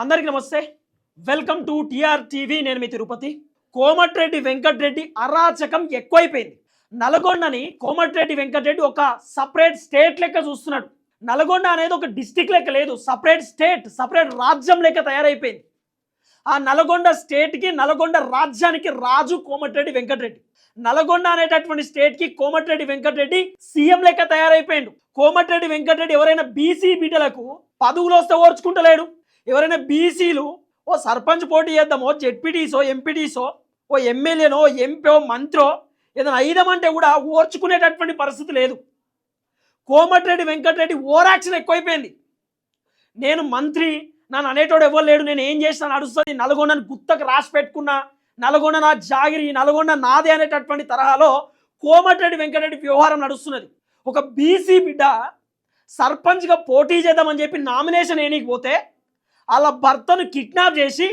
అందరికీ నమస్తే. Welcome to TR TV నేను మీ తిరుపతి. కోమటిరెడ్డి వెంకటరెడ్డి అరాచకం ఎక్కువైపోయింది. నల్గొండని కోమటిరెడ్డి వెంకటరెడ్డి ఒక సపరేట్ స్టేట్ లెక్క చూస్తున్నాడు. నల్గొండ అనేది ఒక డిస్టిక్ లెక్క లేదు. సపరేట్ స్టేట్ సపరేట్ రాజ్యం లెక్క తయారైపోయింది. ఆ నల్గొండ స్టేట్కి నల్గొండ రాజ్యానికి రాజు కోమటిరెడ్డి వెంకటరెడ్డి. నల్గొండ అనేటటువంటి స్టేట్కి కోమటిరెడ్డి వెంకటరెడ్డి సీఎం లెక్క తయారైపోయిండు. కోమటిరెడ్డి వెంకటరెడ్డి ఎవరైనా బీసీ బిడ్డలకు పదవులు వస్తే ఓర్చుకుంటలేడు. ఎవరైనా బీసీలు ఓ సర్పంచ్ పోటీ చేద్దామో జెడ్పీటీసో ఎంపీటీసో ఓ ఎమ్మెల్యేనో ఎంపీ మంత్రో ఏదైనా అయిదామంటే కూడా ఓర్చుకునేటటువంటి పరిస్థితి లేదు. కోమటిరెడ్డి వెంకటరెడ్డి ఓరాక్షన్ ఎక్కువైపోయింది. నేను మంత్రి నన్ను అనేటోడు ఎవరు లేడు నేను ఏం చేసినా నడుస్తుంది నల్గొండని గుత్తకు రాసి పెట్టుకున్నా నల్గొండ నా జాగిరి నల్గొండ నాదే అనేటటువంటి తరహాలో కోమటిరెడ్డి వెంకటరెడ్డి వ్యవహారం నడుస్తున్నది. ఒక బీసీ బిడ్డ సర్పంచ్గా పోటీ చేద్దామని చెప్పి నామినేషన్ వేయనీకి పోతే వాళ్ళ భర్తను కిడ్నాప్ చేసి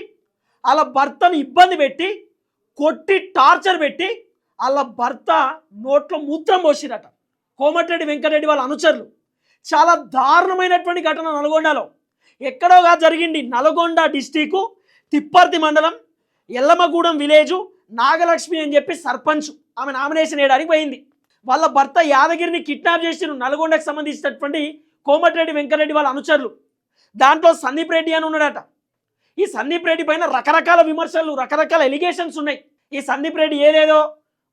వాళ్ళ భర్తను ఇబ్బంది పెట్టి కొట్టి టార్చర్ పెట్టి వాళ్ళ భర్త నోట్లో మూత్రం పోసిరట కోమటిరెడ్డి వెంకటరెడ్డి వాళ్ళ అనుచరులు. చాలా దారుణమైనటువంటి ఘటన నల్గొండలో. ఎక్కడోగా జరిగింది. నల్గొండ డిస్టికు తిప్పర్తి మండలం ఎల్లమగూడెం విలేజు నాగలక్ష్మి అని చెప్పి సర్పంచ్ ఆమె నామినేషన్ వేయడానికి పోయింది. వాళ్ళ భర్త యాదగిరిని కిడ్నాప్ చేసిన నల్గొండకు సంబంధించినటువంటి కోమటిరెడ్డి వెంకటరెడ్డి వాళ్ళ అనుచరులు. దాంట్లో సందీప్ రెడ్డి అని ఉన్నాడట. ఈ సందీప్ రెడ్డి పైన రకరకాల విమర్శలు రకరకాల ఎలిగేషన్స్ ఉన్నాయి. ఈ సందీప్ రెడ్డి ఏదేదో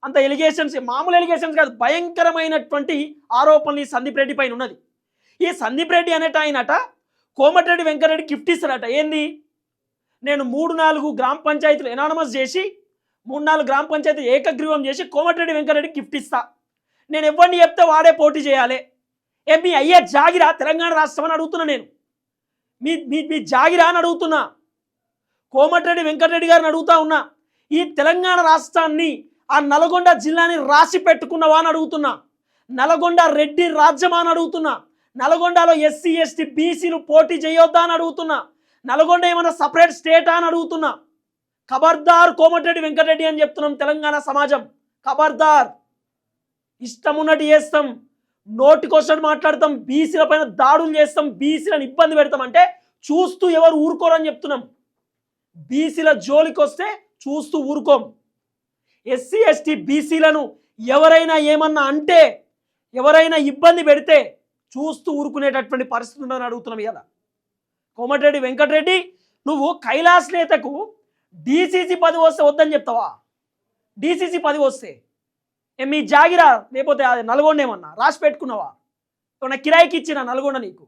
అంత ఎలిగేషన్స్ మామూలు ఎలిగేషన్స్ కాదు భయంకరమైనటువంటి ఆరోపణలు ఈ సందీప్ రెడ్డి పైన ఉన్నది. ఈ సందీప్ రెడ్డి అనేట ఆయనట కోమటిరెడ్డి వెంకటరెడ్డి గిఫ్ట్ ఇస్తాడట. ఏంది? నేను మూడు నాలుగు గ్రామ పంచాయతీలు ఎనానమస్ చేసి మూడు నాలుగు గ్రామ పంచాయతీ ఏకగ్రీవం చేసి కోమటిరెడ్డి వెంకటరెడ్డి గిఫ్ట్ ఇస్తా. నేను ఎవరిని చెప్తే వాడే పోటీ చేయాలి. ఏ మీ అయ్యే జాగిరా తెలంగాణ రాష్ట్రం అని అడుగుతున్నా నేను. మీ మీ మీ జాగిరా అని అడుగుతున్నా. కోమటిరెడ్డి వెంకటరెడ్డి గారిని అడుగుతా ఉన్నా. ఈ తెలంగాణ రాష్ట్రాన్ని ఆ నల్గొండ జిల్లాని రాసి పెట్టుకున్నవా అని అడుగుతున్నా. నల్గొండ రెడ్డి రాజ్యమా అని అడుగుతున్నా. నల్గొండలో ఎస్సీ ఎస్టీ బీసీలు పోటీ చేయొద్దా అని అడుగుతున్నా. నల్గొండ ఏమైనా సపరేట్ స్టేటా అని అడుగుతున్నా. ఖబర్దార్ కోమటిరెడ్డి వెంకటరెడ్డి అని చెప్తున్నాం తెలంగాణ సమాజం. ఖబర్దార్ ఇష్టం ఉన్నట్టు చేస్తాం. నోటికొచ్చిన మాట్లాడతాం బీసీల పైన దాడులు చేస్తాం బీసీలను ఇబ్బంది పెడతాం అంటే చూస్తూ ఎవరు ఊరుకోరని చెప్తున్నాం. బీసీల జోలికి వస్తే చూస్తూ ఊరుకోం. ఎస్సీ ఎస్టీ బీసీలను ఎవరైనా ఏమన్నా అంటే ఎవరైనా ఇబ్బంది పెడితే చూస్తూ ఊరుకునేటటువంటి పరిస్థితి ఉందని అడుగుతున్నాం ఇలా కోమటిరెడ్డి వెంకటరెడ్డి నువ్వు కైలాస్ నేతకు డీసీసీ పది వస్తే వద్దని చెప్తావా? డీసీసీ పది వస్తే. మీ జాగిరా లేకపోతే అది నల్గొండ ఏమన్నా? రాసి పెట్టుకున్నావా? ఏమన్నా కిరాయికి ఇచ్చిన నల్గొండ నీకు?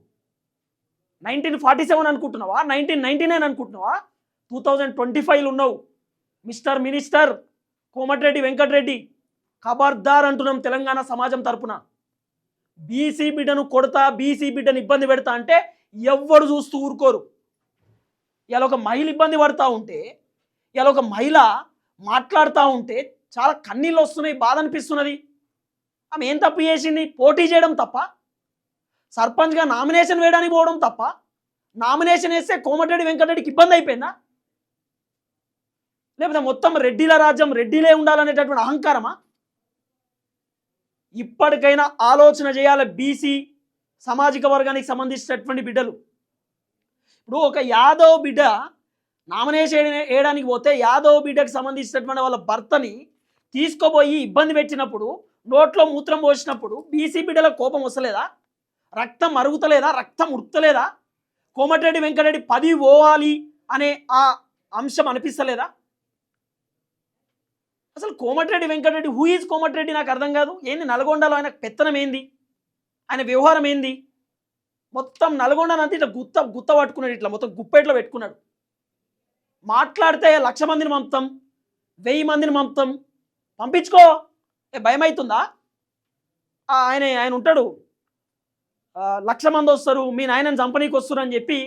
నైన్టీన్ ఫార్టీ సెవెన్ అనుకుంటున్నావా? నైన్టీన్ నైన్టీ నైన్ అనుకుంటున్నావా? టూ థౌజండ్ ట్వంటీ ఫైవ్లు ఉన్నావు. మిస్టర్ మినిస్టర్ కోమటిరెడ్డి వెంకటరెడ్డి ఖబర్దార్ అంటున్నాం తెలంగాణ సమాజం తరపున. బీసీ బిడ్డను కొడతా బీసీ బిడ్డను ఇబ్బంది పెడతా అంటే ఎవ్వరు చూస్తూ ఊరుకోరు. ఇలా ఒక మహిళ ఇబ్బంది పడతా ఉంటే ఇలా ఒక మహిళ మాట్లాడుతూ ఉంటే చాలా కన్నీళ్ళు వస్తున్నాయి బాధ అనిపిస్తున్నది. ఆమె ఏం తప్పు చేసింది? పోటీ చేయడం తప్ప? సర్పంచ్గా నామినేషన్ వేయడానికి పోవడం తప్ప? నామినేషన్ వేస్తే కోమటిరెడ్డి వెంకటరెడ్డికి ఇబ్బంది అయిపోయిందా? లేకపోతే మొత్తం రెడ్డిల రాజ్యం రెడ్డిలే ఉండాలనేటటువంటి అహంకారమా? ఇప్పటికైనా ఆలోచన చేయాలి బీసీ సామాజిక వర్గానికి సంబంధించినటువంటి బిడ్డలు. ఇప్పుడు ఒక యాదవ్ బిడ్డ నామినేషన్ వేయడానికి పోతే యాదవ్ బిడ్డకు సంబంధించినటువంటి వాళ్ళ భర్తని తీసుకోబోయి ఇబ్బంది పెట్టినప్పుడు నోట్లో మూత్రం పోసినప్పుడు బీసీ బిడ్డల కోపం వస్తలేదా? రక్తం అరుగుతలేదా రక్తం ఉడతలేదా కోమటిరెడ్డి వెంకటరెడ్డి పది పోవాలి అనే ఆ అంశం అనిపిస్తలేదా? అసలు కోమటిరెడ్డి వెంకటరెడ్డి హూ ఈజ్ కోమటిరెడ్డి నాకు అర్థం కాదు. ఏంది నల్గొండలో ఆయన పెత్తనం ఏంది? ఆయన వ్యవహారం ఏంది? మొత్తం నల్గొండనంతా ఇట్లా గుత్త గుత్త పట్టుకున్నాడు ఇట్లా మొత్తం గుప్పెట్లో పెట్టుకున్నాడు. మాట్లాడితే లక్ష మందిని పంపుతాం వెయ్యి మందిని పంపుతాం పంపించుకో. ఏ భయం అవుతుందా ఆయన ఆయన ఉంటాడు. లక్ష మంది వస్తారు మీ నాయనని చంపనీకి వస్తారు అని చెప్పి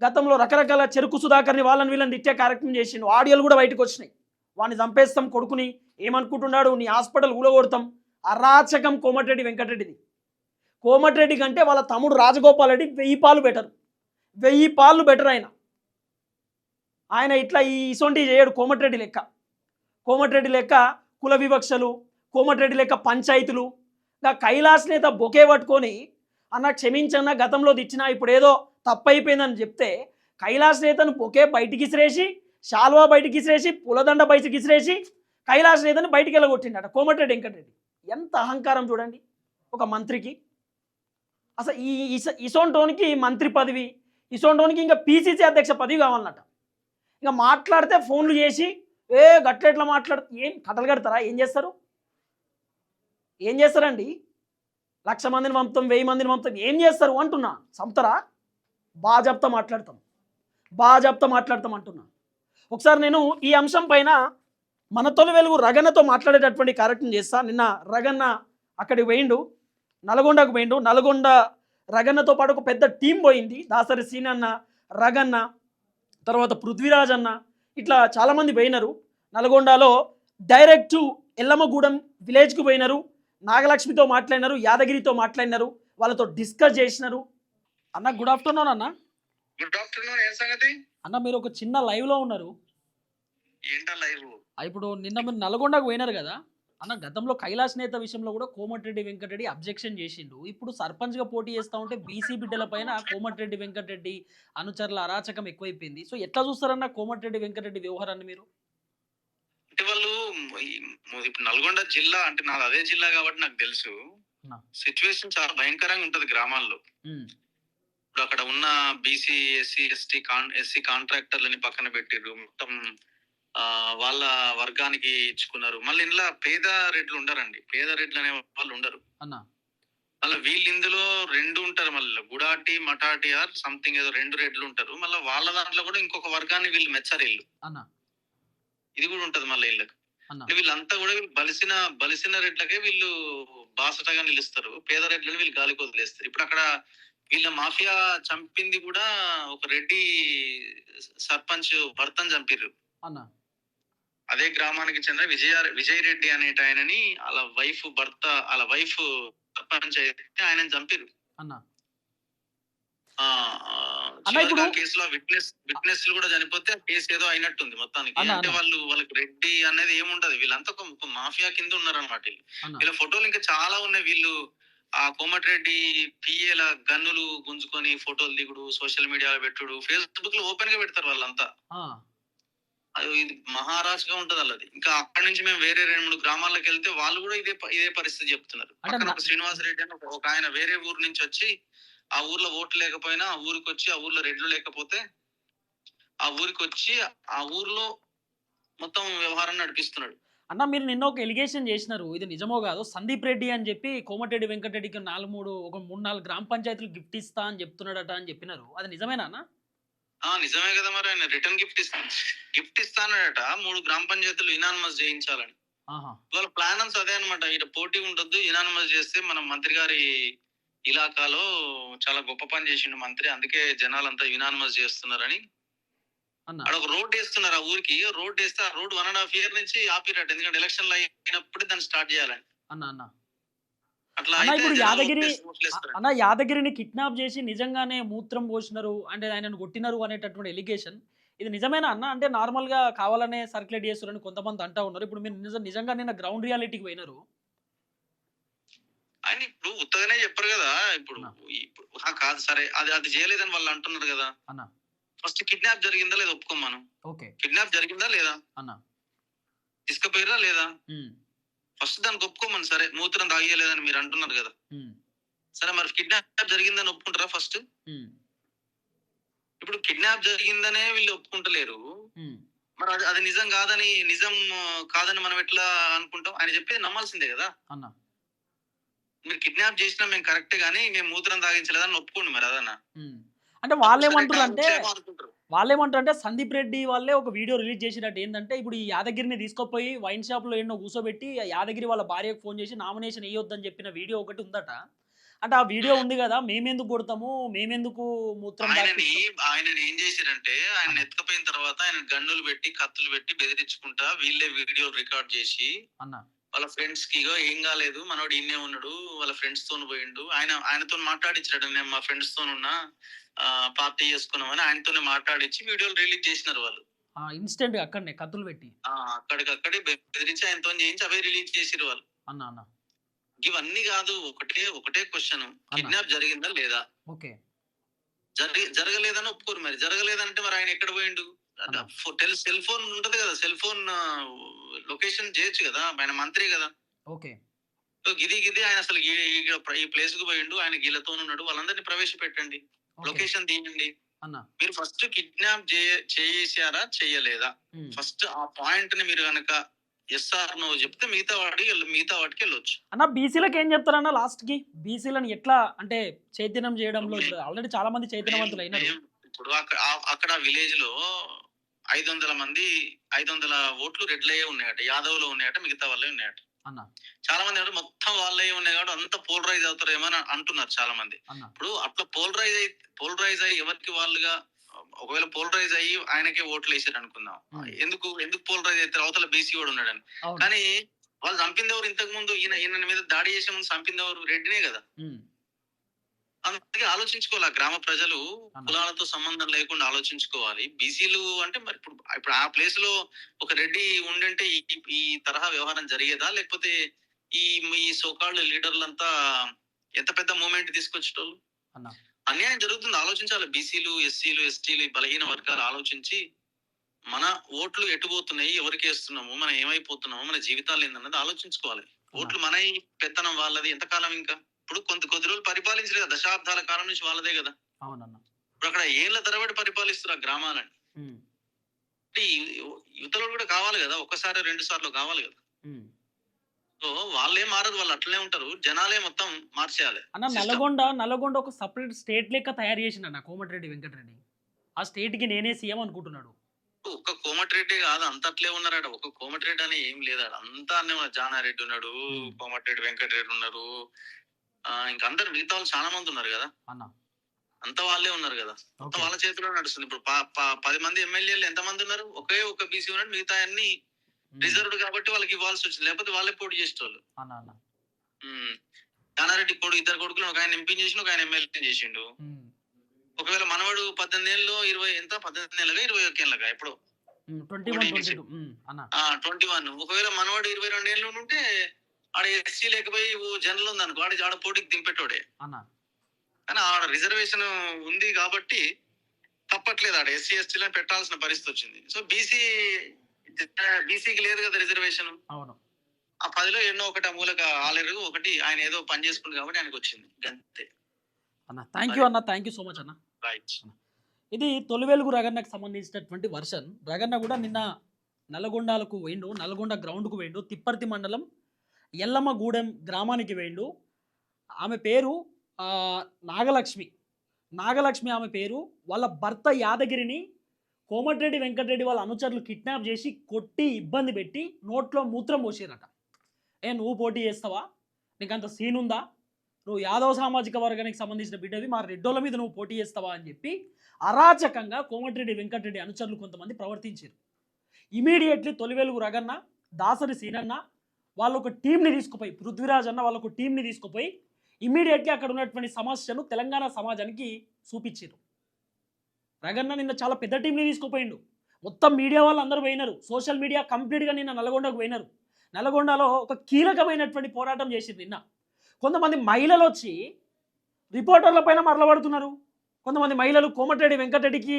గతంలో రకరకాల చెరుకు సుధాకర్ని వాళ్ళని వీళ్ళని తిట్టే కార్యక్రమం చేసిండు. ఆడియోలు కూడా బయటకు వచ్చినాయి. వాడిని చంపేస్తాం కొడుకుని ఏమనుకుంటున్నాడు? నీ హాస్పిటల్ ఊలగొడతాం. అరాచకం కోమటిరెడ్డి వెంకటరెడ్డిది. కోమటిరెడ్డి కంటే వాళ్ళ తమ్ముడు రాజగోపాల్ రెడ్డి వెయ్యి పాలు బెటర్. వెయ్యి పాలు బెటర్ ఆయన. ఆయన ఇట్లా ఈ ఇసొంటి చేయడు కోమటిరెడ్డి లెక్క. కోమటిరెడ్డి లెక్క కుల వివక్షలు కోమటిరెడ్డి లెక్క పంచాయతీలు. ఇంకా కైలాస్ నేత బొకే పట్టుకొని అన్న క్షమించన్న గతంలో తెచ్చినా ఇప్పుడు ఏదో తప్పైపోయిందని చెప్తే కైలాస్ నేతను బొకే బయటికి ఇసిరేసి శాల్వా బయటికి ఇసిరేసి పులదండ బయటికి ఇసిరేసి కైలాస్ నేతను బయటికి వెళ్ళగొట్టిండట కోమటిరెడ్డి వెంకటరెడ్డి. ఎంత అహంకారం చూడండి ఒక మంత్రికి. అసలు ఈ ఇస- ఇసోంటోనికి మంత్రి పదవి ఇసోంటోనికి ఇంకా పీసీసీ అధ్యక్ష పదవి కావాలన్నట. ఇంకా మాట్లాడితే ఫోన్లు చేసి ఏ గట్లెట్లా మాట్లాడు ఏం కట్టలు కడతారా? ఏం చేస్తారు? ఏం చేస్తారండి? లక్ష మందిని పంపుతాం వెయ్యి మందిని పంపుతాం ఏం చేస్తారు అంటున్నా? చంపుతారా? బాగా చెప్తా మాట్లాడతాం. బాగా చెప్తా మాట్లాడతాం అంటున్నా. ఒకసారి నేను ఈ అంశం పైన మన తొలి వెలుగు రగన్నతో మాట్లాడేటటువంటి కార్యక్రమం చేస్తా. నిన్న రగన్న అక్కడికి పోయిండు. నల్గొండకు పోయిండు. నల్గొండ రగన్నతో పాటు ఒక పెద్ద టీం పోయింది. దాసరి సీనన్న రగన్న తర్వాత పృథ్వీరాజ్ అన్న ఇట్లా చాలామంది పోయినారు. నల్గొండలో డైరెక్ట్ ఎల్లమ్మగూడెం విలేజ్కి పోయినారు. నాగలక్ష్మితో మాట్లాడినారు యాదగిరితో మాట్లాడినారు వాళ్ళతో డిస్కస్ చేసినారు. అన్న గుడ్ ఆఫ్టర్నూన్ అన్న. గుడ్ ఆఫ్టర్నూన్ ఏం సంగతి? అన్న మీరు ఒక చిన్న లైవ్లో ఉన్నారు. ఏంటా లైవ్ ఇప్పుడు నిన్న మీరు నల్గొండకు పోయినారు కదా. అన్న గతంలో కైలాస్ నేత విషయంలో కూడా కోమటిరెడ్డి వెంకటరెడ్డి అబ్జెక్షన్ చేసిండు. ఇప్పుడు సర్పంచ్గా పోటీ చేస్తా ఉంటే బీసీ బిడ్డల పైన కోమటిరెడ్డి వెంకటరెడ్డి అనుచరుల అరాచకం ఎక్కువైపోయింది. సో ఎట్లా చూస్తారన్న కోమటిరెడ్డి వెంకటరెడ్డి వ్యవహారాన్ని మీరు? అంటే వాళ్ళు ఇప్పుడు నల్గొండ జిల్లా అంటే నాది అదే జిల్లా కాబట్టి నాకు తెలుసు. సిచ్యువేషన్ చాలా భయంకరంగా ఉంటది గ్రామాల్లో. ఇప్పుడు అక్కడ ఉన్న బీసీ ఎస్సీ ఎస్టీ కాన్ ఎస్సీ కాంట్రాక్టర్లని పక్కన పెట్టిర్రు. మొత్తం వాళ్ళ వర్గానికి ఇచ్చుకున్నారు. మళ్ళీ ఇంట్లో పేద రెడ్లు ఉండరండి. పేద రెడ్లు అనే వాళ్ళు ఉండరు. అన్న? మళ్ళీ వీళ్ళు ఇందులో రెండు ఉంటారు మళ్ళీ. గుడాటి మటాటి ఆర్ సంథింగ్ ఏదో రెండు రెడ్లు ఉంటారు. మళ్ళీ వాళ్ళ దాంట్లో కూడా ఇంకొక వర్గాన్ని వీళ్ళు మెచ్చారు వీళ్ళు. ఇది కూడా ఉంటది మళ్ళీ వీళ్ళకి. వీళ్ళంతా కూడా బలిసిన బలిసిన రెడ్లకే వీళ్ళు బాసటగా నిలుస్తారు. పేద రెడ్లను వీళ్ళు గాలికి వదిలేస్తారు. ఇప్పుడు అక్కడ వీళ్ళ మాఫియా చంపింది కూడా ఒక రెడ్డి సర్పంచ్ భర్తను చంపిర్రు. అన్న? అదే గ్రామానికి చెందిన విజయ విజయ్ రెడ్డి అనేట ఆయనని వాళ్ళ వైఫ్ భర్త వాళ్ళ వైఫ్ సర్పంచ్ అయితే ఆయనని చంపిర్రు. అన్న. ఆ, ఆ, అన్న, ఇప్పుడు- చివరిగా కేసులో విట్నెస్ విట్నెస్ కూడా చనిపోతే కేసు ఏదో అయినట్టుంది మొత్తానికి. అంటే. వాళ్ళు వాళ్ళకి రెడ్డి అనేది ఏముంటది వీళ్ళంతా ఒక మాఫియా కింద ఉన్నారన్నమాట వీళ్ళు. ఫోటోలు ఇంకా చాలా ఉన్నాయి. వీళ్ళు ఆ కోమటిరెడ్డి పిఏల గన్నులు గుంజుకొని ఫోటోలు దిగుడు సోషల్ మీడియాలో పెట్టుడు ఫేస్బుక్లో ఓపెన్గా పెడతారు వాళ్ళంతా. ఇది మహారాష్గా ఉంటది అల్లది. ఇంకా అక్కడి నుంచి మేము వేరే రెండు మూడు గ్రామాలకు వెళ్తే వాళ్ళు కూడా ఇదే ఇదే పరిస్థితి చెప్తున్నారు. నా- ఒక శ్రీనివాస్ రెడ్డి అని ఒక- ఒక ఆయన వేరే ఊరు నుంచి వచ్చి ఆ ఊర్లో ఓట్లు లేకపోయినా ఆ ఊరికి వచ్చి ఆ ఊర్లో రెడ్లు లేకపోతే ఆ ఊరికి వచ్చి ఆ ఊర్లో మొత్తం వ్యవహారం నడిపిస్తున్నాడు. అన్న మీరు నిన్న ఒక ఎలిగేషన్ చేసినారు. ఇది నిజమో కాదు? సందీప్ రెడ్డి అని చెప్పి కోమటిరెడ్డి వెంకటరెడ్డికి నాలుగు మూడు ఒక మూడు నాలుగు గ్రామ పంచాయతీలు గిఫ్ట్ ఇస్తా అని చెప్తున్నాడట అని చెప్పినారు. అది నిజమేనా అన్న? ఆ నిజమే కదా మరి ఆయన రిటర్న్ గిఫ్ట్ ఇస్తాను గిఫ్ట్ ఇస్తానట మూడు గ్రామ పంచాయతీలు ఇనానమస్ చేయించాలని. వాళ్ళ ప్లాన్ అంతా అదే అనమాట ఇక్కడ పోటీ ఉండొద్దు ఇనానమస్ చేస్తే మన మంత్రి గారి ఇలాకాలో చాలా గొప్ప పని చేసిండు మంత్రి. అందుకే జనాలంతా యునానిమస్ చేస్తున్నారని. అక్కడ ఒక రోడ్ వేస్తున్నారు ఆ ఊరికి. రోడ్ వేస్తే ఆ road one and half year నుంచి ఆపిరట. ఎందుకంటే ఎలక్షన్లు అయినప్పుడు దాన్ని స్టార్ట్ చేయాలని. అన్న అన్న. అట్లా అన్న, ఇప్పుడు యాదగిరి-. అన్న యాదగిరిని కిడ్నాప్ చేసి నిజంగానే మూత్రం పోసినారు అంటే ఆయనను కొట్టినారు అనేటటువంటి ఎలిగేషన్. ఇది నిజమేనా అన్న? అంటే నార్మల్గా కావాలనే సర్క్యులేట్ చేస్తారని కొంతమంది అంటా ఉన్నారు. ఇప్పుడు మీరు నిజం నిజంగా నిన్న గ్రౌండ్ రియాలిటీకి పోయినారు. ఆయన ఇప్పుడు ఉత్తగానే చెప్పరు కదా ఇప్పుడు. ఇప్పుడు కాదు సరే అది అది చేయలేదని వాళ్ళు అంటున్నారు కదా. అన్న. ఫస్ట్ కిడ్నాప్ జరిగిందా లేదా ఒప్పుకోమను ఓకే. కిడ్నాప్ జరిగిందా లేదా? అన్న. తీసుకుపోయారా లేదా? ఫస్ట్ దానికి ఒప్పుకోమని సరే మూత్రం తాగలేదని మీరు అంటున్నారు కదా. సరే మరి కిడ్నాప్ జరిగిందని ఒప్పుకుంటారా ఫస్ట్? ఇప్పుడు కిడ్నాప్ జరిగిందనే వీళ్ళు ఒప్పుకుంటలేరు. మరి అది అది నిజం కాదని నిజం కాదని మనం ఎట్లా అనుకుంటాం? ఆయన చెప్పేది నమ్మాల్సిందే కదా. మీరు కిడ్నాప్ చేసినా మేము కరెక్ట్ గానీ మేము మూత్రం తాగించలేదని ఒప్పుకోండి మరి అదన్నా. అంటే వాళ్ళు ఏమంటారు అంటే సరే, అనుకుంటారు. వాళ్ళు ఏమంటారు అంటే సందీప్ రెడ్డి వాళ్ళే ఒక వీడియో రిలీజ్ చేసినట్టు ఏంటంటే ఇప్పుడు ఈ యాదగిరిని తీసుకుపోయి వైన్ షాప్లో ఎన్నో కూర్చోబెట్టి యాదగిరి వాళ్ళ భార్యకు ఫోన్ చేసి నామినేషన్ వేయొద్దని చెప్పిన వీడియో ఒకటి ఉందట అంటే ఆ వీడియో ఉంది కదా మేమెందుకు కొడతాము మేమెందుకు మూత్రం? ఆయనని ఏం చేశారంటే ఆయన ఎత్తుకపోయిన తర్వాత ఆయన గన్నులు పెట్టి కత్తులు పెట్టి బెదిరించుకుంటా వీళ్ళే వీడియో రికార్డ్ చేసి అన్న వాళ్ళ ఫ్రెండ్స్కి ఇగో ఏం కాలేదు మనోడు ఇన్నే ఉన్నాడు వాళ్ళ ఫ్రెండ్స్తో పోయిండు ఆయన ఆయనతో మాట్లాడించాడు నేను మా ఫ్రెండ్స్తో ఉన్నా ఆ, పార్టీ చేసుకున్నామని ఆయనతోనే మాట్లాడించి వీడియోలు రిలీజ్ చేసినారు వాళ్ళు. ఇన్స్టెంట్ అక్కడనే కత్తులు పెట్టి. అక్కడికక్కడే బెదిరించి ఆయనతో చేయించి అవే రిలీజ్ చేసిరు వాళ్ళు. అన్న అన్న. ఇవన్నీ కాదు ఒకటే ఒకటే క్వశ్చన్ కిడ్నాప్ జరిగిందా లేదా? ఓకే. జరగ జరగలేదని ఒప్పుకోరు మరి. జరగలేదంటే మరి ఆయన ఎక్కడ పోయిండు? సెల్ ఫోన్ ఉంటది కదా సెల్ ఫోన్ లొకేషన్ చేయొచ్చు కదా ఆయన మంత్రి కదా. ఓకే. సో గిది గిది ఆయన అసలు ఈ- ఈ- ప్లేస్కు పోయిండు ఆయన గీళ్ళతో ఉన్నాడు వాళ్ళందరినీ ప్రవేశపెట్టండి. లొకేషన్ తీయండి. మీరు ఫస్ట్ కిడ్నాప్ చేసారా చేయలేదా. ఫస్ట్ ఆ పాయింట్ని మీరు కనుక ఎస్ఆర్ నువ్వు చెప్తే మిగతా వాడికి మిగతా వాటికి వెళ్ళొచ్చు. అన్న బీసీలకు ఏం చెప్తారన్న లాస్ట్కి బీసీలను ఎట్లా అంటే చైతన్యం చేయడంలో ఆల్రెడీ చాలా మంది చైతన్యవంతులు అయినారు ఇప్పుడు అక్కడ అక్కడ విలేజ్లో ఐదు వందల మంది ఐదు వందల ఓట్లు రెడ్లయ్యే ఉన్నాయట యాదవ్లో ఉన్నాయట మిగతా వాళ్ళే ఉన్నాయట. చాలా మంది అంటే మొత్తం వాళ్ళే ఉన్నాయి కాబట్టి అంత పోలరైజ్ అవుతారేమో అని అంటున్నారు చాలా మంది ఇప్పుడు అట్లా పోలరైజ్ అయి పోలరైజ్ అయ్యి ఎవరికి వాళ్ళుగా ఒకవేళ పోలరైజ్ అయ్యి ఆయనకే ఓట్లు వేసారు అనుకుందాం. ఎందుకు ఎందుకు పోలరైజ్ అయితే అవతల బీసీ కూడా ఉన్నాడని. కానీ వాళ్ళు చంపింది ఎవరు ఇంతకు ముందు ఈయన ఈయన మీద దాడి చేసే ముందు చంపింది ఎవరు రెడ్డినే కదా. అందుకే ఆలోచించుకోవాలి. ఆ గ్రామ ప్రజలు. కులాలతో సంబంధం లేకుండా ఆలోచించుకోవాలి. బీసీలు అంటే మరి ఇప్పుడు ఇప్పుడు ఆ ప్లేస్లో ఒక రెడ్డి ఉండంటే ఈ ఈ తరహా వ్యవహారం జరిగేదా? లేకపోతే ఈ ఈ సోకాళ్ళు లీడర్లంతా ఎంత పెద్ద మూమెంట్ తీసుకొచ్చేటోళ్ళు. అన్యాయం జరుగుతుంది. ఆలోచించాలి. బీసీలు ఎస్సీలు ఎస్టీలు బలహీన వర్గాలు ఆలోచించి మన ఓట్లు ఎటు పోతున్నాయి? ఎవరికి వేస్తున్నాము? మనం ఏమైపోతున్నాము? మన జీవితాలు ఏందన్నది ఆలోచించుకోవాలి. ఓట్లు మన పెత్తనం వాళ్ళది. ఎంతకాలం ఇంకా? ఇప్పుడు కొంత కొద్ది రోజులు పరిపాలించలేదు కదా దశాబ్దాల కాలం నుంచి వాళ్ళదే కదా. అవునన్న. ఇప్పుడు అక్కడ ఏళ్ళ తరబడి పరిపాలిస్తారు ఆ గ్రామాలని. యువతలో కూడా కావాలి కదా ఒక్కసారి రెండు సార్లు కావాలి కదా. సో వాళ్ళే మారదు వాళ్ళు అట్లనే ఉంటారు జనాలే మొత్తం మార్చేయాలి. అన్న. నల్గొండ నల్గొండ ఒక సపరేట్ స్టేట్ లెక్క తయారు చేసిండు అన్న కోమటిరెడ్డి వెంకటరెడ్డి. ఆ స్టేట్కి నేనే సీఎం అనుకుంటున్నాడు. ఒక్క కోమటిరెడ్డి కాదు అంత అట్లే ఉన్నారట. ఒక కోమటిరెడ్డి అని ఏం లేదా అంతా అన్నీ. జానారెడ్డి ఉన్నాడు. కోమటిరెడ్డి వెంకటరెడ్డి ఉన్నారు ఇంకా అందరు మిగతా వాళ్ళు చాలా మంది ఉన్నారు కదా. అన్న. అంత వాళ్ళే ఉన్నారు కదా. మొత్తం ఓకే. వాళ్ళ చేతిలో నడుస్తుంది. ఇప్పుడు పది మంది ఎమ్మెల్యేలు ఎంత మంది ఉన్నారు? ఒకే ఒక బీసీ ఉన్నాడు మిగతా అన్ని. రిజర్వ్డ్ కాబట్టి వాళ్ళకి ఇవ్వాల్సి వచ్చింది. లేకపోతే వాళ్ళే పోటీ ఉమ్. జానారెడ్డి కొడుకు ఇద్దరు కొడుకులు ఒక ఆయన ఎంపీ చేసిండు ఒక ఆయన ఎమ్మెల్యే చేసిండు. ఒకవేళ మనవాడు పద్దెనిమిది ఏళ్ళు ఇరవై ఎంత? పద్దెనిమిది ఏళ్ళగా ఇరవై ఒక్క ఏళ్ళగా ఇప్పుడు. అన్న. Twenty one. ఒకవేళ మనవాడు ఇరవై రెండు ఏళ్ళు ఉంటే ఆడ ఎస్సీ లేకపోయి ఓ జనరల్ ఉంది అనుకో ఆడ ఆడ పోటీకి దింపెట్టోడే అన్న. కానీ ఆడ రిజర్వేషన్ ఉంది కాబట్టి తప్పట్లేదు ఆడ ఎస్సీ ఎస్టీలను పెట్టాల్సిన పరిస్థితి వచ్చింది. సో బీసీ బీసీకి లేదు కదా రిజర్వేషన్ ఆ పదిలో ఎన్నో ఒకటి మూలక ఆలేరు ఒకటి ఆయన ఏదో పని చేసుకుంది కాబట్టి ఆయనకు వచ్చింది. అంతే అన్న థ్యాంక్ యూ అన్న థ్యాంక్ యూ సో మచ్ అన్న. రైట్ ఇది తొలివేలుగు రగన్నకు సంబంధించినటువంటి వర్షన్. రగన్న కూడా నిన్న నల్గొండలకు వేయండు నల్గొండ గ్రౌండ్కు వేయండు తిప్పర్తి మండలం ఎల్లమ్మగూడెం గ్రామానికి వెళ్ళు. ఆమె పేరు నాగలక్ష్మి. నాగలక్ష్మి ఆమె పేరు. వాళ్ళ భర్త యాదగిరిని కోమటిరెడ్డి వెంకటరెడ్డి వాళ్ళ అనుచరులు కిడ్నాప్ చేసి కొట్టి ఇబ్బంది పెట్టి నోట్లో మూత్రం పోసారట ఏ నువ్వు పోటీ చేస్తావా? నీకు అంత సీన్ ఉందా నువ్వు యాదవ సామాజిక వర్గానికి సంబంధించిన బిడ్డవి మా రెడ్డోళ్ళ మీద నువ్వు పోటీ చేస్తావా అని చెప్పి అరాచకంగా కోమటిరెడ్డి వెంకటరెడ్డి అనుచరులు కొంతమంది ప్రవర్తించారు ఇమీడియట్లీ తొలివేలుగు రగన్న దాసరి సీనన్న వాళ్ళు ఒక టీంని తీసుకుపోయి పృథ్వీరాజ్ అన్న వాళ్ళ ఒక టీంని తీసుకుపోయి ఇమీడియట్గా అక్కడ ఉన్నటువంటి సమస్యను తెలంగాణ సమాజానికి చూపించారు రగన్న నిన్న చాలా పెద్ద టీంని తీసుకుపోయిండు. మొత్తం మీడియా వాళ్ళు అందరూ పోయినారు. సోషల్ మీడియా కంప్లీట్గా నిన్న నల్గొండకు పోయినారు. నల్గొండలో ఒక కీలకమైనటువంటి పోరాటం చేసింది నిన్న. కొంతమంది మహిళలు వచ్చి రిపోర్టర్ల పైన మరలబడుతున్నారు. కొంతమంది మహిళలు కోమటిరెడ్డి వెంకటరెడ్డికి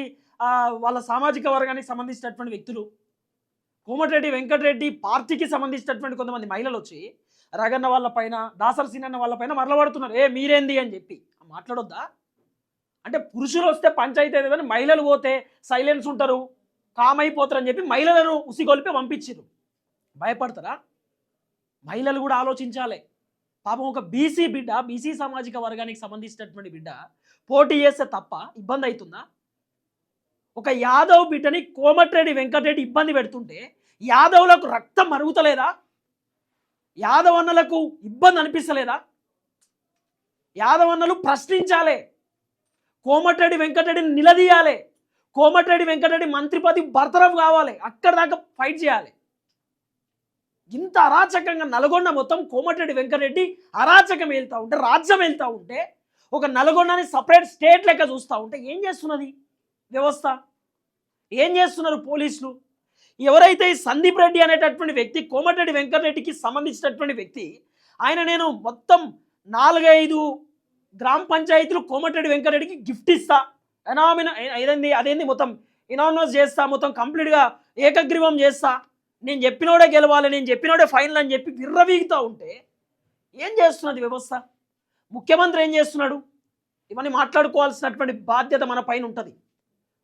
వాళ్ళ సామాజిక వర్గానికి సంబంధించినటువంటి వ్యక్తులు. కోమటిరెడ్డి వెంకటరెడ్డి పార్టీకి సంబంధించినటువంటి కొంతమంది మహిళలు వచ్చి రగన్న వాళ్ళ పైన దాసర్ సీనన్న వాళ్ళ పైన మరలబడుతున్నారు. ఏ మీరేంది అని చెప్పి. మాట్లాడొద్దా? అంటే పురుషులు వస్తే పంచాయతీ అవుతుందని మహిళలు పోతే సైలెన్స్ ఉంటారు కామ్ అయిపోతారని అని చెప్పి మహిళలను ఉసిగొలిపి పంపించారు భయపడతారా? మహిళలు కూడా ఆలోచించాలి. పాపం ఒక బీసీ బిడ్డ బీసీ సామాజిక వర్గానికి సంబంధించినటువంటి బిడ్డ పోటీ చేస్తే తప్ప ఇబ్బంది అవుతుందా? ఒక యాదవ్ బిడ్డని కోమటిరెడ్డి వెంకటరెడ్డి ఇబ్బంది పెడుతుంటే యాదవులకు రక్తం మరుగుతలేదా యాదవన్నలకు ఇబ్బంది అనిపిస్తలేదా? యాదవన్నలు ప్రశ్నించాలి. కోమటిరెడ్డి వెంకటరెడ్డిని నిలదీయాలి. కోమటిరెడ్డి వెంకటరెడ్డి మంత్రి పదవి బర్తరఫ్ కావాలి. అక్కడ దాకా ఫైట్ చేయాలి. ఇంత అరాచకంగా నల్గొండ మొత్తం కోమటిరెడ్డి వెంకటరెడ్డి అరాచకం వెళ్తూ ఉంటే రాజ్యం వెళ్తూ ఉంటే ఒక నల్గొండని సపరేట్ స్టేట్ లెక్క చూస్తూ ఉంటే ఏం చేస్తున్నది? వ్యవస్థ. ఏం చేస్తున్నారు పోలీసులు? ఎవరైతే ఈ సందీప్ రెడ్డి అనేటటువంటి వ్యక్తి కోమటిరెడ్డి వెంకటరెడ్డికి సంబంధించినటువంటి వ్యక్తి ఆయన నేను మొత్తం నాలుగైదు గ్రామ పంచాయతీలు కోమటిరెడ్డి వెంకటరెడ్డికి గిఫ్ట్ ఇస్తా. ఎనామిన ఏదండి అదేంది మొత్తం ఇనామినస్ చేస్తా మొత్తం కంప్లీట్గా ఏకగ్రీవం చేస్తా. నేను చెప్పినోడే గెలవాలి నేను చెప్పినోడే ఫైనల్ అని చెప్పి విర్రవీగుతూ ఉంటే ఏం చేస్తున్నది వ్యవస్థ? ముఖ్యమంత్రి ఏం చేస్తున్నాడు? ఇవన్నీ మాట్లాడుకోవాల్సినటువంటి బాధ్యత మన పైన ఉంటుంది.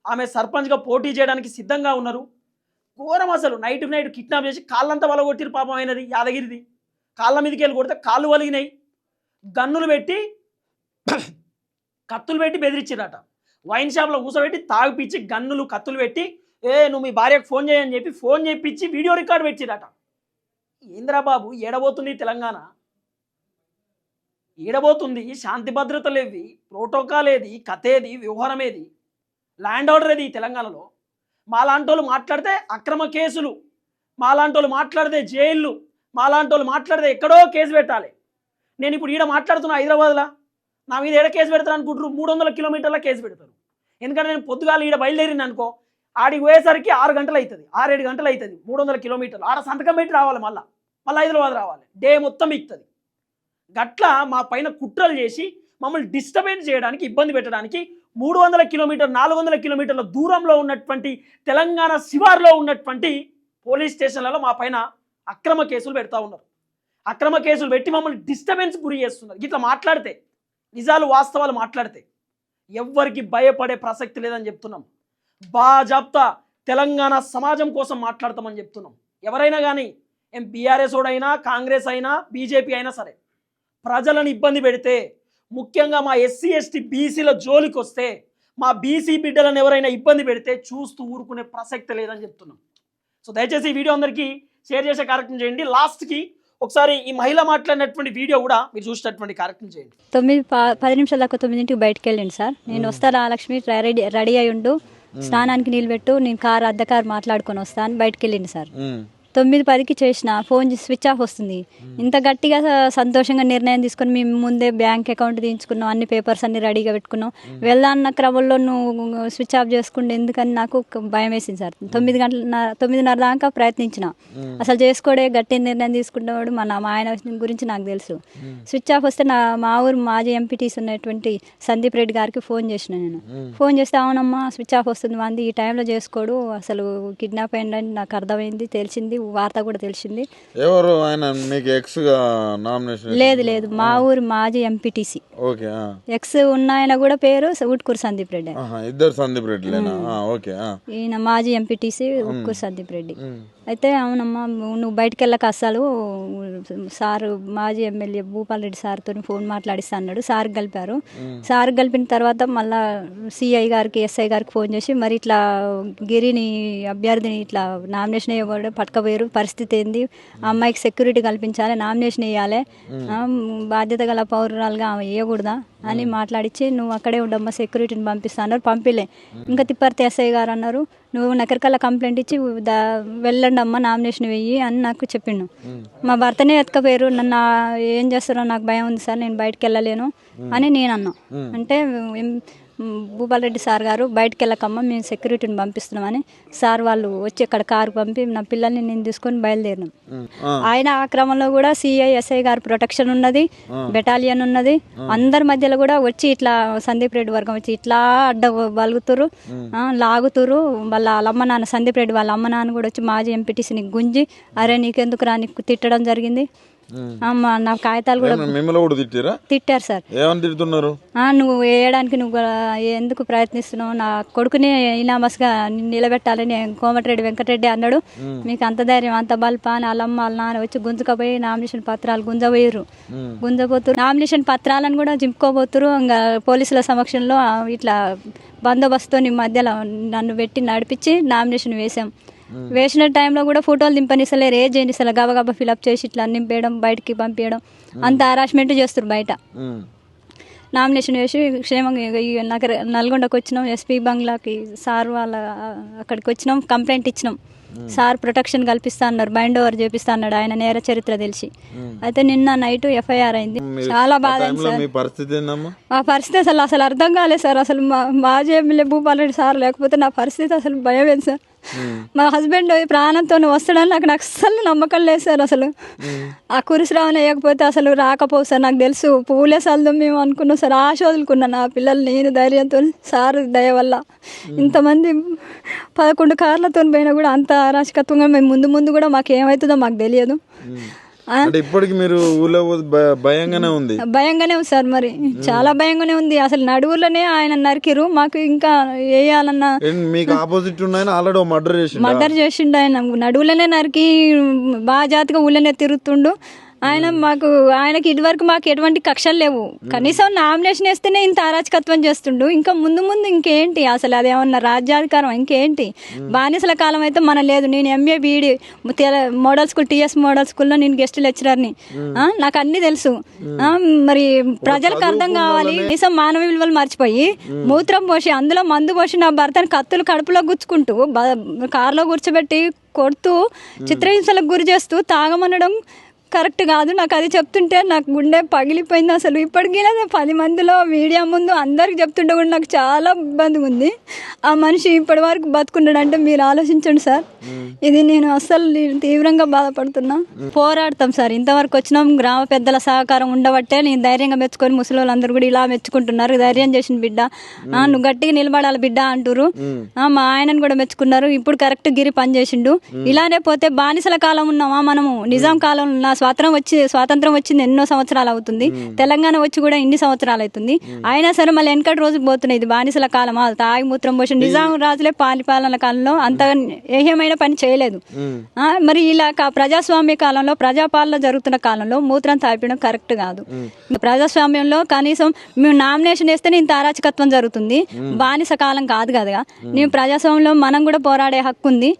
ఆమె సర్పంచ్గా పోటీ చేయడానికి సిద్ధంగా ఉన్నారు. ఘోరం అసలు. నైట్ నైట్ కిడ్నాప్ చేసి కాళ్ళంతా వలగొట్టిరు పాపం అయినది యాదగిరిది. కాళ్ళ మీదకి వెళ్ళి కొడితే కాళ్ళు వలిగినాయి. గన్నులు పెట్టి కత్తులు పెట్టి బెదిరించారట వైన్ షాప్లో కూర్చోబెట్టి తాగిపిచ్చి గన్నులు కత్తులు పెట్టి ఏ నువ్వు మీ భార్యకు ఫోన్ చేయని చెప్పి ఫోన్ చేయించి వీడియో రికార్డ్ పెట్టిరట ఏంద్రా బాబు ఏడబోతుంది తెలంగాణ? ఏడబోతుంది? శాంతి భద్రత ఏవి ప్రోటోకాల్ ఏది? కథ ఏది? వ్యవహారం ఏది? ల్యాండ్ ఆర్డర్ అది తెలంగాణలో? మాలాంటోళ్ళు మాట్లాడితే అక్రమ కేసులు. మాలాంటోళ్ళు మాట్లాడితే జైళ్ళు. మాలాంటోళ్ళు మాట్లాడితే ఎక్కడో కేసు పెట్టాలి. నేను ఇప్పుడు ఈడ మాట్లాడుతున్నా హైదరాబాద్లో. నా మీద ఏడ కేసు పెడతాను అనుకుంటారు మూడు వందల కిలోమీటర్ల కేసు పెడతారు. ఎందుకంటే నేను పొద్దుగాలు ఈడ బయలుదేరింది అనుకో ఆడికి పోయేసరికి ఆరు గంటలు అవుతుంది ఆరేడు గంటలు అవుతుంది మూడు వందల కిలోమీటర్లు. ఆడ సంతకం పెట్టి రావాలి మళ్ళీ. మళ్ళీ హైదరాబాద్ రావాలి. డే మొత్తం ఇస్తుంది గట్ల మా పైన కుట్రలు చేసి మమ్మల్ని డిస్టర్బెన్స్ చేయడానికి ఇబ్బంది పెట్టడానికి మూడు వందల కిలోమీటర్ నాలుగు వందల కిలోమీటర్ల దూరంలో ఉన్నటువంటి తెలంగాణ శివార్లో ఉన్నటువంటి పోలీస్ స్టేషన్లలో మా పైన అక్రమ కేసులు పెడతా ఉన్నారు. అక్రమ కేసులు పెట్టి మమ్మల్ని డిస్టర్బెన్స్ గురి చేస్తున్నారు. ఇట్లా మాట్లాడితే నిజాలు వాస్తవాలు మాట్లాడితే ఎవ్వరికి భయపడే ప్రసక్తి లేదని చెప్తున్నాం. బాజాప్తా తెలంగాణ సమాజం కోసం మాట్లాడతామని చెప్తున్నాం. ఎవరైనా కానీ ఏం బీఆర్ఎస్ ఓడైనా కాంగ్రెస్ అయినా బీజేపీ అయినా సరే ప్రజలను ఇబ్బంది పెడితే ముఖ్యంగా మా ఎస్సీ ఎస్టీ బీసీల జోలికి వస్తే మా బీసీ బిడ్డలను ఎవరైనా ఇబ్బంది పెడితే చూస్తూ ఊరుకునే ప్రసక్తి లేదని చెప్తున్నాం. సో దయచేసి ఈ వీడియో అందరికీ షేర్ చేసే కార్యక్రమం చేయండి. లాస్ట్కి ఒకసారి ఈ మహిళ మాట్లాడినటువంటి వీడియో కూడా మీరు చూసినటువంటి కార్యక్రమం చేయండి. తొమ్మిది పది నిమిషాల దాకా తొమ్మిదింటికి బయటకు వెళ్ళండి సార్. నేను వస్తా లక్ష్మి రెడీ రెడీ అయి ఉండు స్నానానికి నీళ్ళు పెట్టు నేను కారు అద్దె కారు మాట్లాడుకొని వస్తాను. బయటకు వెళ్ళింది సార్ తొమ్మిది పదికి చేసిన ఫోన్ స్విచ్ ఆఫ్ వస్తుంది. ఇంత గట్టిగా స- సంతోషంగా నిర్ణయం తీసుకొని మేము ముందే బ్యాంక్ అకౌంట్ తీయించుకున్నాం అన్ని పేపర్స్ అన్ని రెడీగా పెట్టుకున్నాం. వెళ్ళాన్న క్రమంలో నువ్వు స్విచ్ ఆఫ్ చేసుకుంటే ఎందుకని నాకు భయం వేసింది సార్. తొమ్మిది గంటల తొమ్మిదిన్నర దాకా ప్రయత్నించిన. అసలు చేసుకోడే గట్టి నిర్ణయం తీసుకున్నవాడు మన మా ఆయన గురించి నాకు తెలుసు. స్విచ్ ఆఫ్ వస్తే నా మా ఊరు మాజీ ఎంపీటీస్ ఉన్నటువంటి సందీప్ రెడ్డి గారికి ఫోన్ చేసిన నేను. ఫోన్ చేస్తే అవునమ్మా స్విచ్ ఆఫ్ వస్తుంది మంది ఈ టైంలో చేసుకోడు అసలు కిడ్నాప్ అయిందని నాకు అర్థమైంది తెలిసింది వార్త కూడా తెలిసింది. ఎవరు? ఆయన మీకు ఎక్స్గా నామినేషన్ లేదు లేదు. మా ఊరు మాజీ ఎంపీటీసీ ఓకే. ఎక్స్ ఉన్న ఆయన కూడా పేరు ఉట్కూరు సందీప్ రెడ్డి. ఇద్దరు సందీప్ రెడ్డిలేనా? ఆ, ఓకే. ఈయన మాజీ ఎంపీటీసీ ఉట్కూరు సందీప్ రెడ్డి. అయితే అవునమ్మా నువ్వు బయటికి వెళ్ళక అసలు సారు మాజీ ఎమ్మెల్యే భూపాల్ రెడ్డి సార్తో ఫోన్ మాట్లాడిస్తా అన్నాడు. సార్ కలిపారు. సార్ కలిపిన తర్వాత మళ్ళా సిఐ గారికి ఎస్ఐ గారికి ఫోన్ చేసి మరి ఇట్లా గిరిని అభ్యర్థిని ఇట్లా నామినేషన్ ఇవ్వడం పట్టుకపోయారు పరిస్థితి ఏంది? ఆ అమ్మాయికి సెక్యూరిటీ కల్పించాలి నామినేషన్ వేయాలి. బాధ్యత గల పౌరురాలుగా ఆమె వేయకూడదా? అని మాట్లాడిచ్చి నువ్వు అక్కడే ఉండమ్మా సెక్యూరిటీని పంపిస్తా అన్నారు. పంపిలే. ఇంకా తిప్పర్తి ఎస్ఐ గారు అన్నారు నువ్వు నకరికల్లా కంప్లైంట్ ఇచ్చి దా వెళ్ళండి అమ్మ నామినేషన్ వెయ్యి అని నాకు చెప్పిండు. మా భర్తనే ఎత్తుకపోయారు నన్ను ఏం చేస్తారో నాకు భయం ఉంది సార్ నేను బయటకు వెళ్ళలేను అని నేను అన్నా. అంటే ఏం- భూపాల్ రెడ్డి సార్ గారు బయటకు వెళ్ళకమ్మ మేము సెక్యూరిటీని పంపిస్తున్నామని సార్ వాళ్ళు వచ్చి ఇక్కడ కారు పంపి నా పిల్లల్ని నేను తీసుకొని బయలుదేరినాం. ఆయన ఆ క్రమంలో కూడా సిఐ ఎస్ఐ గారు ప్రొటెక్షన్ ఉన్నది బెటాలియన్ ఉన్నది. అందరి మధ్యలో కూడా వచ్చి ఇట్లా సందీప్ రెడ్డి వర్గం వచ్చి ఇట్లా అడ్డ బలుగుతురు లాగుతురు వాళ్ళ వాళ్ళ అమ్మ నాన్న సందీప్ రెడ్డి వాళ్ళ అమ్మ నాన్న కూడా వచ్చి మాజీ ఎంపీటీసీని గుంజి అరే నీకెందుకు రా నీకు తిట్టడం జరిగింది? అమ్మ నా కాగితాలు కూడా మిమ్మల్ని కూడా తిట్టిరా? తిట్టారు సార్. ఏమని తిడుతున్నారు? ఆ, నువ్వు వేయడానికి నువ్వు ఎందుకు ప్రయత్నిస్తున్నావు? నా కొడుకుని ఇనామస్గా నిలబెట్టాలని కోమటిరెడ్డి వెంకటరెడ్డి అన్నాడు. మీకు అంత ధైర్యం అంత బల్ప అని వాళ్ళమ్మ వాళ్ళ నాన్న వచ్చి గుంజుకపోయి నామినేషన్ పత్రాలు గుంజబోయారు గుంజబోతురు నామినేషన్ పత్రాలను కూడా జింపుకోబోతురు ఇంకా పోలీసుల సమక్షంలో ఇట్లా బందోబస్తుతో నీ మధ్యలో నన్ను పెట్టి నడిపించి నామినేషన్ వేసాం వేసిన టైంలో కూడా ఫోటోలు దింపనిస్తలేరు ఏ చేయనిస్తలే గబగబా ఫిలప్ చేసి ఇట్లా నింపేయడం బయటికి పంపించడం అంత హరాస్మెంట్ చేస్తారు బయట. నామినేషన్ వేసి క్షేమంగా నగర నల్గొండకు వచ్చినాం ఎస్పీ బంగ్లాకి సార్ వాళ్ళ అక్కడికి వచ్చినాం కంప్లైంట్ ఇచ్చినాం. సార్ ప్రొటెక్షన్ కల్పిస్తా అన్నారు బైండ్ ఓవర్ చేపిస్తా అన్నాడు ఆయన నేర చరిత్ర తెలిసి. అయితే నిన్న నైట్ ఎఫ్ఐఆర్ అయింది. చాలా బాధ మీ పరిస్థితి ఏందమ్మా? ఆ పరిస్థితి అసలు అసలు అర్థం కాలేదు సార్. అసలు మా మాజీ ఎమ్మెల్యే భూపాలరెడ్డి సార్ లేకపోతే నా పరిస్థితి అసలు భయం సార్. మా హస్బెండ్ ప్రాణంతో వస్తాడని నాకు నాకు అస్సలు నమ్మకం లేదు సార్ అసలు. ఆ కురిసిరావని వేయకపోతే అసలు రాకపోవు సార్. నాకు తెలుసు పూలే సల్దాం మేము అనుకున్నాం సార్. ఆశ వదులుకున్నా నా పిల్లలు నేను ధైర్యంతో సార్ దయ వల్ల. ఇంతమంది పదకొండు కార్లతో పోయినా కూడా అంత అరాచకత్వంగా మేము ముందు ముందు కూడా మాకు ఏమవుతుందో మాకు తెలియదు. ఆ? అంటే ఇప్పటికి మీరు ఊళ్ళో భయంగానే ఉంది. భయంగానే ఉంది సార్ మరి. చాలా భయంగానే ఉంది. అసలు నడువులోనే ఆయన నరికిరు మాకు ఇంకా వేయాలన్న మీకు ఆపోజిట్ ఉన్నాయని ఆల్రెడీ మర్డర్ చేసి మర్డర్ చేసిండు ఆయన. నడువులనే నరికి బాగా జాతిగా ఊళ్ళనే తిరుగుతుండు. ఆయన మాకు ఆయనకి ఇదివరకు మాకు ఎటువంటి కక్షలు లేవు. కనీసం నామినేషన్ వేస్తేనే ఇంత అరాచకత్వం చేస్తుండు. ఇంకా ముందు ముందు ఇంకేంటి? అసలు అదేమన్నా రాజ్యాధికారం ఇంకేంటి? బానిసల కాలం అయితే మన లేదు. నేను MA BEd model school TS model స్కూల్లో నేను గెస్ట్ లెక్చరర్ని. నాకు అన్ని తెలుసు. మరి ప్రజలకు అర్థం కావాలి. కనీసం మానవ విలువలు మర్చిపోయి మూత్రం పోసి అందులో మందు పోసి నా భర్తని కత్తులు కడుపులో గుచ్చుకుంటూ కారులో కూర్చోబెట్టి కొడుతూ చిత్రహింసలకు గురి చేస్తూ తాగమనడం కరెక్ట్ కాదు. నాకు అది చెప్తుంటే నాకు గుండె పగిలిపోయింది అసలు. ఇప్పటికీ పది మందిలో మీడియా ముందు అందరికి చెప్తుంటే కూడా నాకు చాలా ఇబ్బందిగా ఉంది. ఆ మనిషి ఇప్పటి వరకు బతుకున్నాడంటే మీరు ఆలోచించండి సార్. ఇది నేను అస్సలు నేను తీవ్రంగా బాధపడుతున్నా. పోరాడతాం సార్. ఇంతవరకు వచ్చినాం. గ్రామ పెద్దల సహకారం ఉండబట్టే నేను ధైర్యంగా మెచ్చుకొని ముసలి వాళ్ళందరూ కూడా ఇలా మెచ్చుకుంటున్నారు. ధైర్యం చేసిన బిడ్డ. ఆ, నువ్వు గట్టిగా నిలబడాలి బిడ్డ అంటారు ఆ, మా ఆయనను కూడా మెచ్చుకున్నారు. ఇప్పుడు కరెక్ట్ గిరి పని చేసిండు ఇలానే పోతే బానిసల కాలం ఉన్నామా మనము? నిజాం కాలం ఉన్న స్వాతంత్రం వచ్చి స్వాతంత్రం వచ్చింది ఎన్నో సంవత్సరాలు అవుతుంది. తెలంగాణ వచ్చి కూడా ఇన్ని సంవత్సరాలు అవుతుంది. అయినా సరే మళ్ళీ వెనకటి రోజు పోతున్నాయి. ఇది బానిసల కాలమా తాగి మూత్రం పోసి నిజాం రాజులే పాలిపాలన కాలంలో అంతగా ఏహ్యమైన పని చేయలేదు. మరి ఇలా ప్రజాస్వామ్య కాలంలో ప్రజాపాలన జరుగుతున్న కాలంలో మూత్రం తాపడం కరెక్ట్ కాదు. ప్రజాస్వామ్యంలో కనీసం మేము నామినేషన్ వేస్తేనే ఇంత అరాచకత్వం జరుగుతుంది. బానిస కాలం కాదు కదా. నేను ప్రజాస్వామ్యంలో మనం కూడా పోరాడే హక్కు ఉంది.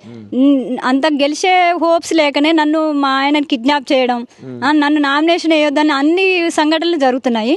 అంత గెలిచే హోప్స్ లేకనే నన్ను మా ఆయన కిడ్నాప్ చేయడం ఆ, నన్ను నామినేషన్ వేయొద్దని అన్ని సంఘటనలు జరుగుతున్నాయి.